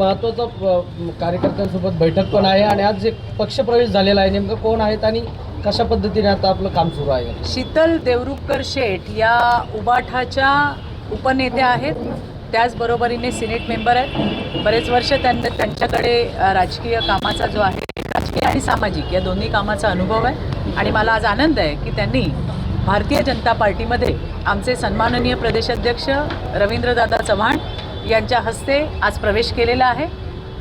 महत्वाचं कार्यकर्त्यांसोबत बैठक पण आहे आणि आज जे पक्षप्रवेश झालेला आहे नेमकं कोण आहेत आणि कशा पद्धतीने आता आपलं काम सुरू आहे? शीतल देवरुखकर शेठ या उबाठाच्या उपनेत्या आहेत. त्याचबरोबरीने सिनेट मेंबर आहेत. बरेच वर्ष त्यांना त्यांच्याकडे राजकीय कामाचा जो आहे राजकीय आणि सामाजिक या दोन्ही कामाचा अनुभव आहे. आणि मला आज आनंद आहे की त्यांनी भारतीय जनता पार्टीमध्ये आमचे सन्माननीय प्रदेशाध्यक्ष रवींद्रदादा चव्हाण यांच्या हस्ते आज प्रवेश केलेला आहे.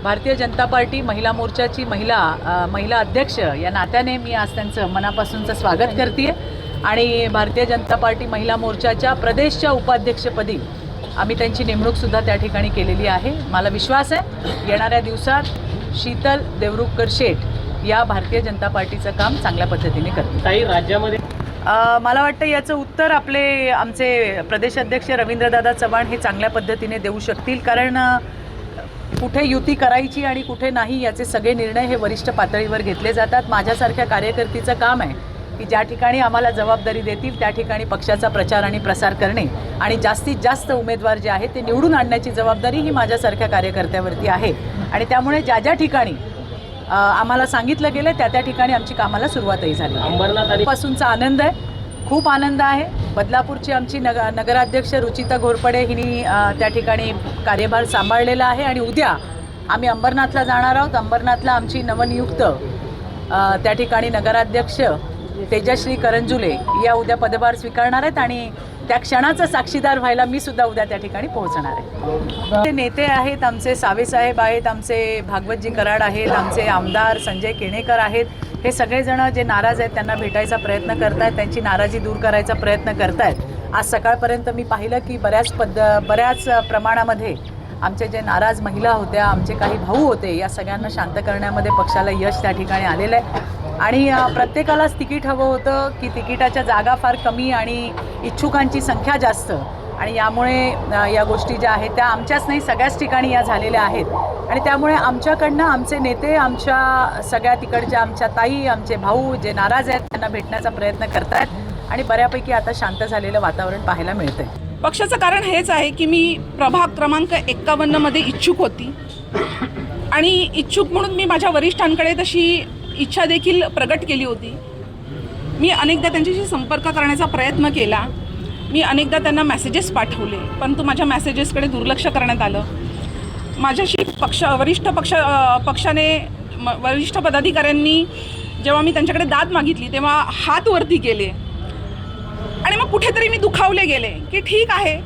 भारतीय जनता पार्टी महिला मोर्चाची महिला महिला अध्यक्ष या नात्याने मी आज त्यांचं मनापासूनचं स्वागत करते आणि भारतीय जनता पार्टी महिला मोर्चाच्या प्रदेशच्या उपाध्यक्षपदी आम्ही त्यांची नेमणूकसुद्धा त्या ठिकाणी केलेली आहे. मला विश्वास आहे येणाऱ्या दिवसात शीतल देवरुखकर शेठ या भारतीय जनता पार्टीचं काम चांगल्या पद्धतीने करतील. काही राज्यामध्ये मला वाटतं याचं उत्तर आपले आमचे प्रदेशाध्यक्ष रवींद्रदादा चव्हाण हे चांगल्या पद्धतीने देऊ शकतील. कारण कुठे युती करायची आणि कुठे नाही याचे सगळे निर्णय हे वरिष्ठ पातळीवर घेतले जातात. माझ्यासारख्या कार्यकर्तीचं काम आहे की ज्या ठिकाणी आम्हाला जबाबदारी देतील त्या ठिकाणी पक्षाचा प्रचार आणि प्रसार करणे आणि जास्तीत जास्त उमेदवार जे आहेत ते निवडून आणण्याची जबाबदारी ही माझ्यासारख्या कार्यकर्त्यावरती आहे. आणि त्यामुळे ज्या ज्या ठिकाणी आम्हाला सांगितलं गेलं त्या त्या ठिकाणी आमची कामाला सुरुवातही झाली अंबरनाथ पासूनचा आनंद आहे. खूप आनंद आहे. बदलापूरची आमची नग नगराध्यक्ष रुचिता घोरपडे हिने त्या ठिकाणी कार्यभार सांभाळलेला आहे आणि उद्या आम्ही अंबरनाथला जाणार आहोत. अंबरनाथला आमची नवनियुक्त त्या ठिकाणी नगराध्यक्ष तेजश्री करंजुले या उद्या पदभार स्वीकारणार आहेत आणि त्या क्षणाचा साक्षीदार व्हायला मी सुद्धा उद्या त्या ठिकाणी पोहोचणार आहे. ते नेते आहेत आमचे सावेसाहेब आहेत आमचे भागवतजी कराड आहेत आमचे आमदार संजय केणेकर आहेत. हे सगळेजण जे नाराज आहेत त्यांना भेटायचा प्रयत्न करतायत त्यांची नाराजी दूर करायचा प्रयत्न करतायत. आज सकाळपर्यंत मी पाहिलं की बऱ्याच पद्ध बऱ्याच प्रमाणामध्ये आमचे जे नाराज महिला होत्या आमचे काही भाऊ होते या सगळ्यांना शांत करण्यामध्ये पक्षाला यश त्या ठिकाणी आलेलं आहे. आणि प्रत्येकालाच तिकीट हवं होतं की तिकिटाच्या जागा फार कमी आणि इच्छुकांची संख्या जास्त. आणि यामुळे या गोष्टी ज्या आहेत त्या आमच्याच नाही सगळ्याच ठिकाणी या झालेल्या आहेत. आणि त्यामुळे आमच्याकडनं आमचे नेते आमच्या सगळ्या तिकडच्या आमच्या ताई आमचे भाऊ जे नाराज आहेत त्यांना भेटण्याचा प्रयत्न करतात आणि बऱ्यापैकी आता शांत झालेलं वातावरण पाहायला मिळतंय. पक्षाचं कारण हेच आहे की मी प्रभाग क्रमांक एक्कावन्नमध्ये इच्छुक होती. आणि इच्छुक म्हणून मी माझ्या वरिष्ठांकडे तशी इच्छा देखील प्रगट केली होती. मी अनेकदा त्यांच्याशी संपर्क करण्याचा प्रयत्न केला. मी अनेकदा त्यांना मेसेजेस पाठवले. परंतु माझ्या मेसेजेसकडे दुर्लक्ष करण्यात आलं. माझ्याशी पक्ष वरिष्ठ पक्ष पक्षाने म- वरिष्ठ पदाधिकाऱ्यांनी जेव्हा मी त्यांच्याकडे दाद मागितली तेव्हा हात वरती केले. आणि मग कुठेतरी मी दुखावले गेले की ठीक आहे.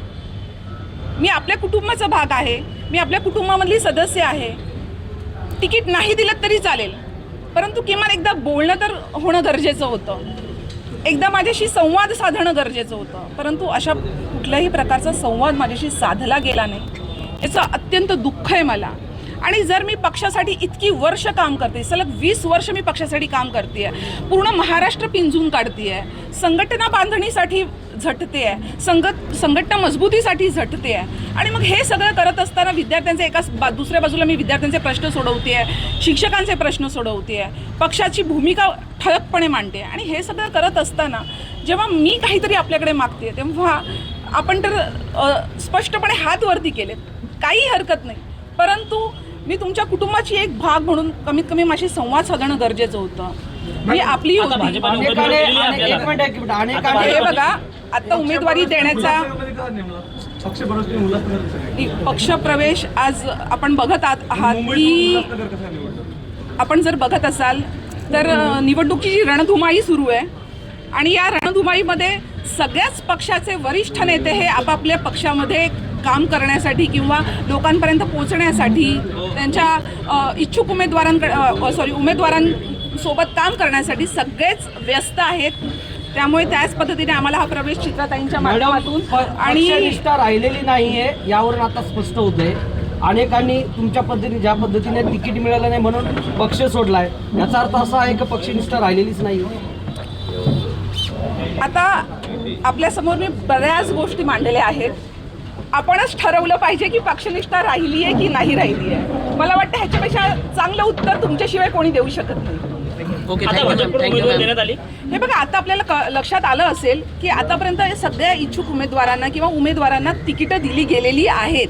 मी आपल्या कुटुंबाचा भाग आहे. मी आपल्या कुटुंबामधली सदस्य आहे. तिकीट नाही दिलं तरी चालेल. परंतु किमान एकदा बोलणं तर होणं गरजेचं होतं. एकदा माझ्याशी संवाद साधणं गरजेचं होतं. परंतु अशा कुठल्याही प्रकारचा संवाद माझ्याशी साधला गेला नाही. याचं अत्यंत दुःख आहे मला. आणि जर मी पक्षासाठी इतकी वर्ष काम करते सलग वीस वर्ष मी पक्षासाठी काम करते आहे पूर्ण महाराष्ट्र पिंजून काढते आहे संघटना बांधणीसाठी झटते आहे संघट संघटना मजबूतीसाठी झटते आहे आणि मग हे सगळं करत असताना विद्यार्थ्यांचे एका बा दुसऱ्या बाजूला मी विद्यार्थ्यांचे प्रश्न सोडवते आहे शिक्षकांचे प्रश्न सोडवते आहे पक्षाची भूमिका ठळकपणे मांडते आणि हे सगळं करत असताना जेव्हा मी काहीतरी आपल्याकडे मागते तेव्हा आपण तर स्पष्टपणे हात वरती केले काही हरकत नाही परंतु मी तुमच्या कुटुंबाची एक भाग म्हणून कमीत कमी माझी संवाद साधणं गरजेचं होतं. मी आपली होती अनेकाने अने- एक मिनिट एक मिनिट. अनेकाने हे बघा आता उमेदवारी देण्याचा पक्षप्रवेश आज आपण बघत आहात आहात की आपण जर बघत असाल तर अ, निवडणुकीची रणधुमाळी सुरू आहे. आणि या रणधुमाळीमध्ये सगळ्याच पक्षाचे वरिष्ठ नेते हे आपापल्या पक्षामध्ये काम करण्यासाठी किंवा लोकांपर्यंत पोहोचण्यासाठी त्यांच्या इच्छुक उमेदवारांकडे सॉरी उमेदवारांसोबत काम करण्यासाठी सगळेच व्यस्त आहेत. त्यामुळे त्याच पद्धतीने आम्हाला हा प्रवेश चित्राताईंच्या माध्यमातून आणि आणि निष्ठा राहिलेली नाहीये यावरून आता स्पष्ट होतंय. अनेकांनी तुमच्या पद्धतीने ज्या पद्धतीने तिकीट मिळालं नाही म्हणून पक्ष सोडलाय. याचा अर्थ असा आहे की पक्षनिष्ठा राहिलेलीच नाही आता आपल्यासमोर मी बऱ्याच गोष्टी मांडलेल्या आहेत. आपणच ठरवलं पाहिजे की पक्षनिष्ठा राहिली आहे की नाही राहिली आहे मला वाटतं ह्याच्यापेक्षा चांगलं उत्तर तुमच्याशिवाय कोणी देऊ शकत नाही. हे बघा आता आपल्याला क- लक्षात आलं असेल की आतापर्यंत सगळ्या इच्छुक उमेदवारांना किंवा उमेदवारांना तिकीटं दिली गेलेली आहेत.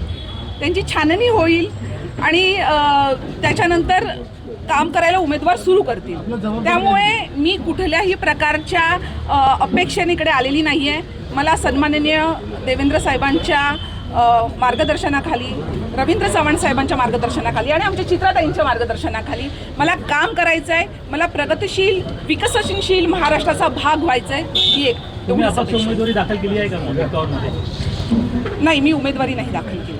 त्यांची छाननी होईल आणि त्याच्यानंतर काम करायला उमेदवार सुरू करतील. त्यामुळे मी कुठल्याही प्रकारच्या अपेक्षेने इकडे आलेली नाही आहे मला सन्माननीय देवेंद्र साहेबांच्या मार्गदर्शनाखाली रवींद्र चव्हाण साहेबांच्या मार्गदर्शनाखाली आणि आमच्या चित्राताईंच्या मार्गदर्शनाखाली मला काम करायचं आहे मला प्रगतिशील विकसनशील महाराष्ट्राचा भाग व्हायचा आहे ही एक. उमेदवारी दाखल केली आहे का नाही मी उमेदवारी नाही दाखल केली